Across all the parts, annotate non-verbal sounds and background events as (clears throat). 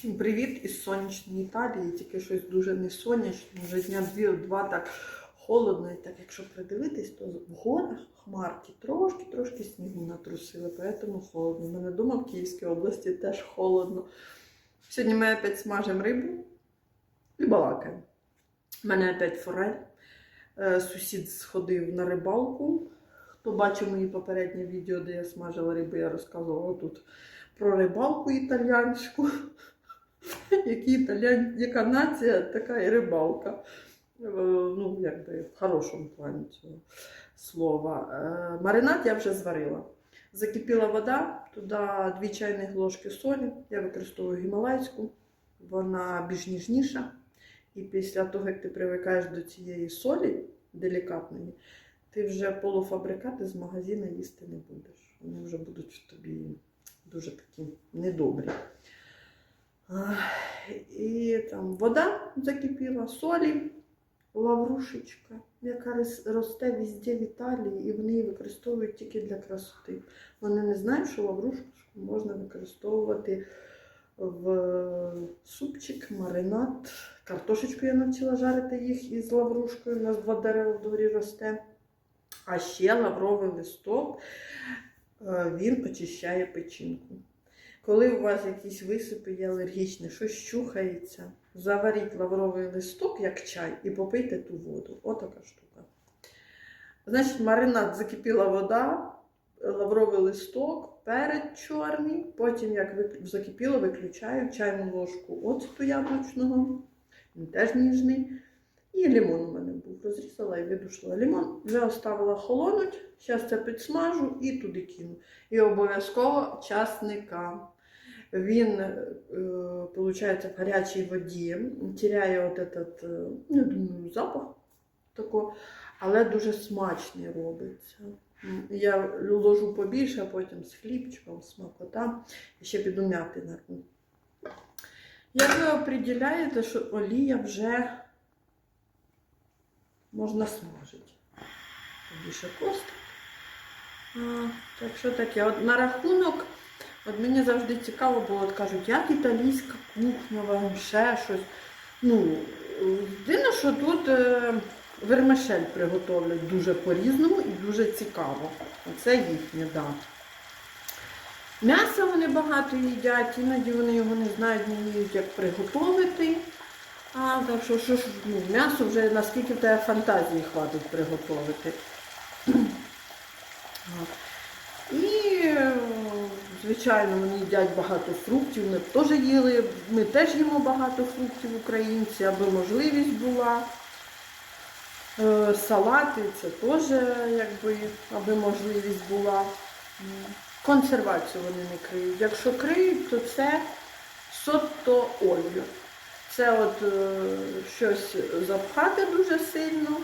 Всім привіт із сонячної Італії, тільки щось дуже не сонячно, вже дня дві-два так холодно. І так, якщо придивитись, то в горах хмарки трошки-трошки снігу натрусили, тому холодно. У мене вдома в Київській області теж холодно. Сьогодні ми опять смажемо рибу і балакаємо. У мене опять форель. Е, Сусід сходив на рибалку. Хто бачив мої попереднє відео, де я смажила рибу, я розказувала тут про рибалку італіянську. Які італіян... Яка нація, така і рибалка. Е, Ну, якби в хорошому плані цього слова. Е, Маринад я вже зварила. Закипіла вода, туди 2 чайні ложки солі. Я використовую гімалайську, вона більш ніжніша. І після того, як ти привикаєш до цієї солі делікатної, ти вже полуфабрикати з магазину їсти не будеш. Вони вже будуть в тобі дуже такі недобрі. І там вода закипіла, солі, лаврушечка, яка росте везде в Італії, і вони її використовують тільки для красоти. Вони не знають, що лаврушку можна використовувати в супчик, маринад. Картошечку я навчила жарити їх із лаврушкою. У нас два дерева в дворі росте. А ще лавровий листок, е, він очищає печінку. Коли у вас якісь висипи є алергічні, щось чухається, заваріть лавровий листок як чай і попийте ту воду. Отака штука. Значить, маринад закипіла вода, лавровий листок, перець чорний. Потім, як закипіло, виключаю чайну ложку оцту яблучного, він теж ніжний. І лимон у мене був. Розрізала і видушила лимон. Вже оставила холонуть. Зараз це підсмажу і туди кину. І обов'язково часника. Він, виходить, в гарячій воді теряє от этот, е, я думаю, запах тако, але дуже смачний робиться. Я ложу побільше, а потім з хлібчиком, смакота. І ще піду м'яти нарву. Як ви определяєте, що олія вже можна смажити? Більше костик. А, Так що таке? От на рахунок, от мені завжди цікаво було, от кажуть, як італійська кухня, вам ще щось. Ну, єдине, що тут е, вермишель приготовлять дуже по-різному і дуже цікаво. Оце їхнє, так. Да. М'ясо вони багато їдять, іноді вони його не знають, не вміють, як приготувати. А, так що, що ж, ну, м'ясо вже наскільки в тебе фантазії хватить приготувати. (clears throat) І, е, звичайно, вони їдять багато фруктів. Ми теж їли, ми теж їмо багато фруктів українці, аби можливість була. Е, Салати це теж, якби, аби можливість була. Консервацію вони не криють. Якщо криють, то це сотто олію. Це от е, щось запхати дуже сильно.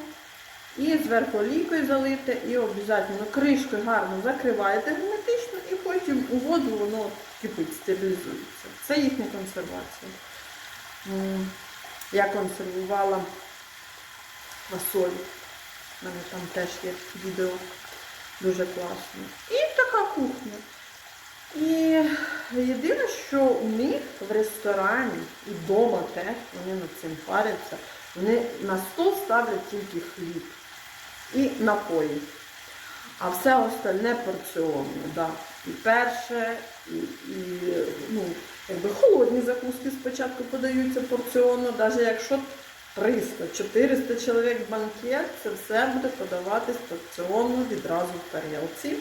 І зверху олійкою залити, і обов'язково кришкою гарно закриваєте герметично, і потім у воду воно кипить, стерилізується. Це їхня консервація. Я консервувала фасоль. У мене там теж є відео дуже класно. І така кухня. І єдине, що у них в ресторані і вдома теж вони над цим паряться, вони на стол ставлять тільки хліб і напої. А все остальне порціонно, да. І перше, і, і ну, якби холодні закуски спочатку подаються порціонно, навіть якщо 300-400 чоловік банкет, це все буде подаватись порціонно відразу в тарілці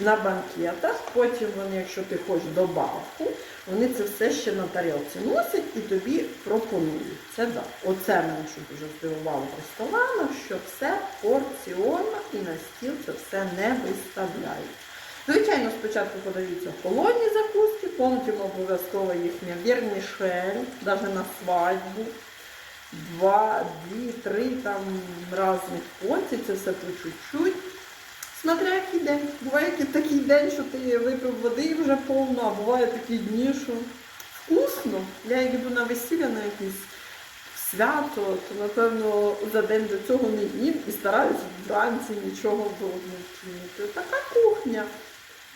на банкетах. Потім вони, якщо ти хочеш добавку, вони це все ще на тарілці носять і тобі пропонують. Це да. Оце мене що дуже здивувало ресторанах, що все порціонно і на стіл це все не виставляють. Звичайно, спочатку подаються холодні закуски, потім обов'язково їхня вірнішель, навіть на свадьбу. Два, дві, три там різних порцій, це все по чуть-чуть. Смотря який день. Буває такий день, що ти випив води і вже повно, а буває такі дні, що вкусно. Я йду на весілля на якесь свято, то напевно за день до цього не їм і стараюся вранці нічого вдома не вчинити. Така кухня.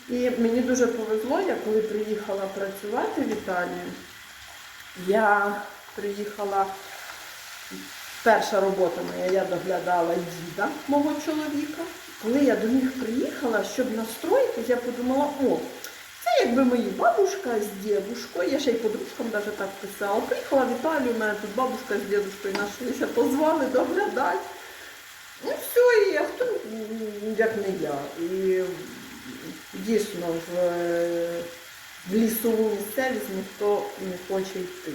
І мені дуже повезло, я коли приїхала працювати в Італію, Я приїхала, перша робота моя, я доглядала діда мого чоловіка. Коли я до них приїхала, щоб настроїтись, я подумала, о, це якби мої бабушка з дідушкою, я ще й подружкам навіть так писала. Приїхала в Італію, мене тут бабушка з дідушкою знайшлися, позвали доглядати. Ну все, і а хто як не я. І дійсно в, е, в лісову місцевість ніхто не хоче йти.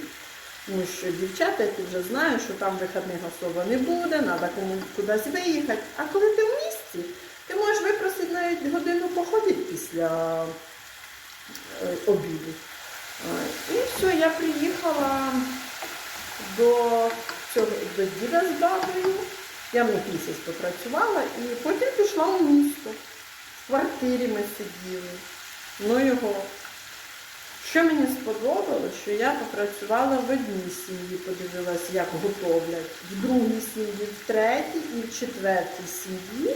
Тому що дівчата, які вже знають, що там вихідних особо не буде, треба комусь кудись виїхати. А коли ти в місті, ти можеш випросити навіть годину походити після е, обіду. І все, я приїхала до, цього, до діда з бабою. Я в них місяць попрацювала і потім пішла у місто. В квартирі ми сиділи. Ну його. Що мені сподобалось, що я попрацювала в одній сім'ї, подивилась, як готовлять, в другій сім'ї, в третій і в четвертій сім'ї.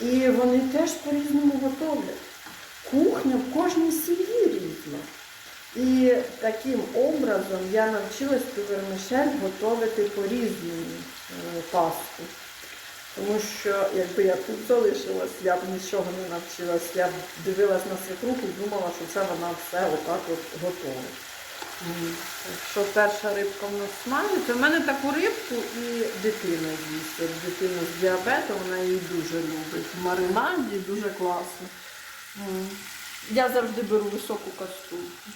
І вони теж по-різному готовлять. Кухня в кожній сім'ї різна. І таким образом я навчилась вермишель готувати по-різному е, пасту. Тому що якби я тут залишилась, я б нічого не навчилась. Я б дивилась на свекруху і думала, що це вона все отак от готовить. М. Так що перша рибка в нас смажиться. У мене таку рибку і дитина їсть. Дитина з діабетом, вона її дуже любить. В маринаді дуже класно. Я завжди беру високу каструльку.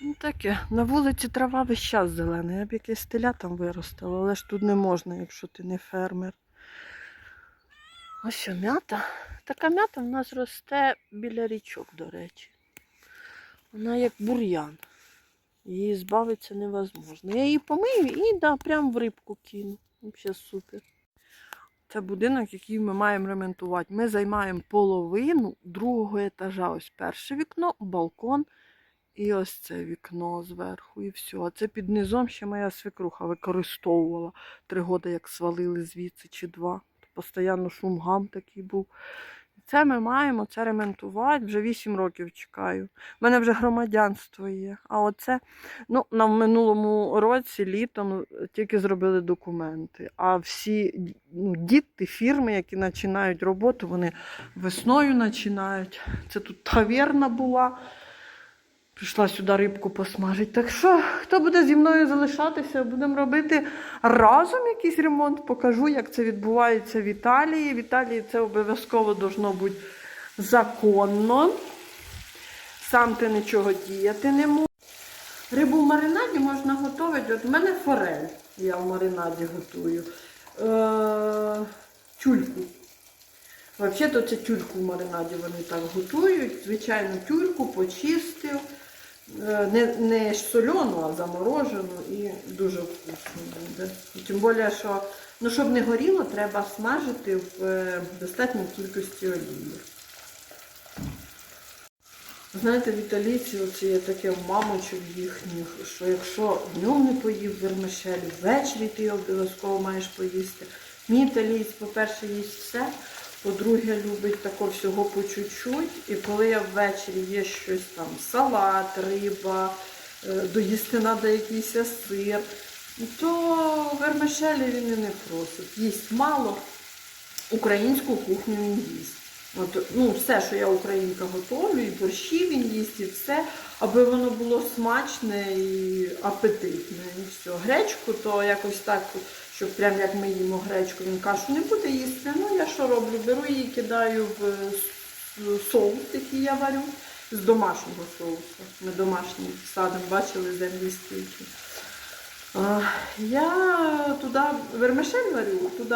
Ну таке, на вулиці трава весь час зелена. Я б якесь теля там виростила, але ж тут не можна, якщо ти не фермер. Ось м'ята. Така м'ята в нас росте біля річок, до речі. Вона як бур'ян. Її збавитися невозможно. Я її помию і да, прямо в рибку кину. Взагалі супер. Це будинок, який ми маємо ремонтувати. Ми займаємо половину другого етажа. Ось перше вікно, балкон. І ось це вікно зверху, і все. А це під низом ще моя свекруха використовувала три роки, як свалили звідси чи два. Постійно шум гам такий був. Це ми маємо це ремонтувати. Вже 8 років чекаю. У мене вже громадянство є. А оце, ну, на минулому році, літом, тільки зробили документи. А всі ну, діти, фірми, які починають роботу, вони весною починають. Це тут таверна була. Прийшла сюди рибку посмажити. Так що, хто буде зі мною залишатися, будемо робити разом якийсь ремонт. Покажу, як це відбувається в Італії. В Італії це обов'язково должно бути законно. Сам ти нічого діяти не можеш. Рибу в маринаді можна готувати. От в мене форель. Я в маринаді готую. Е- тюльку. Взагалі-то це тюльку в маринаді вони так готують. Звичайно, тюльку почистив. Е, Не, не солену, а заморожену і дуже вкусно буде. І тим більше, що ну, щоб не горіло, треба смажити в е, достатній кількості олії. Знаєте, в італійці оце є таке в мамочок їхніх, що якщо днем не поїв вермишель, ввечері ти обов'язково маєш поїсти. Мій італієць, по-перше, їсть все. По-друге, любить такого всього по чуть-чуть. І коли я ввечері є щось там, салат, риба, е, доїсти треба якийсь сир, то вермишелі він і не просить. Їсть мало, українську кухню він їсть. От, ну, все, що я українка готовлю, і борщі він їсть, і все, аби воно було смачне і апетитне. І все. Гречку, то якось так, щоб прям як ми їмо гречку, він кашу не буде їсти. Ну я що роблю? Беру її, кидаю в соус, який я варю, з домашнього соусу. Ми домашній садом бачили землі стільки. Я туди вермишель варю, туди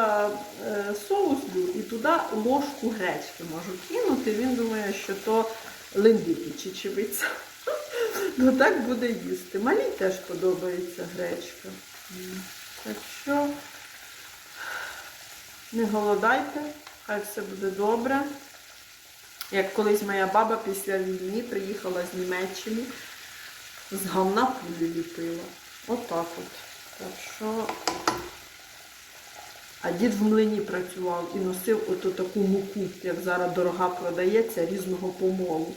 е, соус і туди ложку гречки можу кинути. Він думає, що то линдики чечевиця. (laughs) Ну так буде їсти. Малій теж подобається гречка. Так що не голодайте, хай все буде добре. Як колись моя баба після війни приїхала з Німеччини, з говна пулі ліпила. Отак от. Так що. А дід в млині працював і носив оту таку муку, як зараз дорога продається, різного помолу.